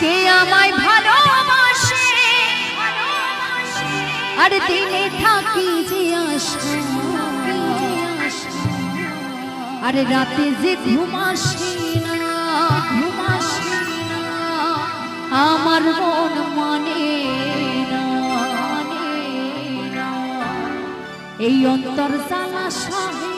কে আমায় আর দিনে থাকি যে আশা আরে রাতে যে ঘুমাসি না আমার মন মানে মানে এই অন্তর জ্বালা সহে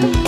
Thank you.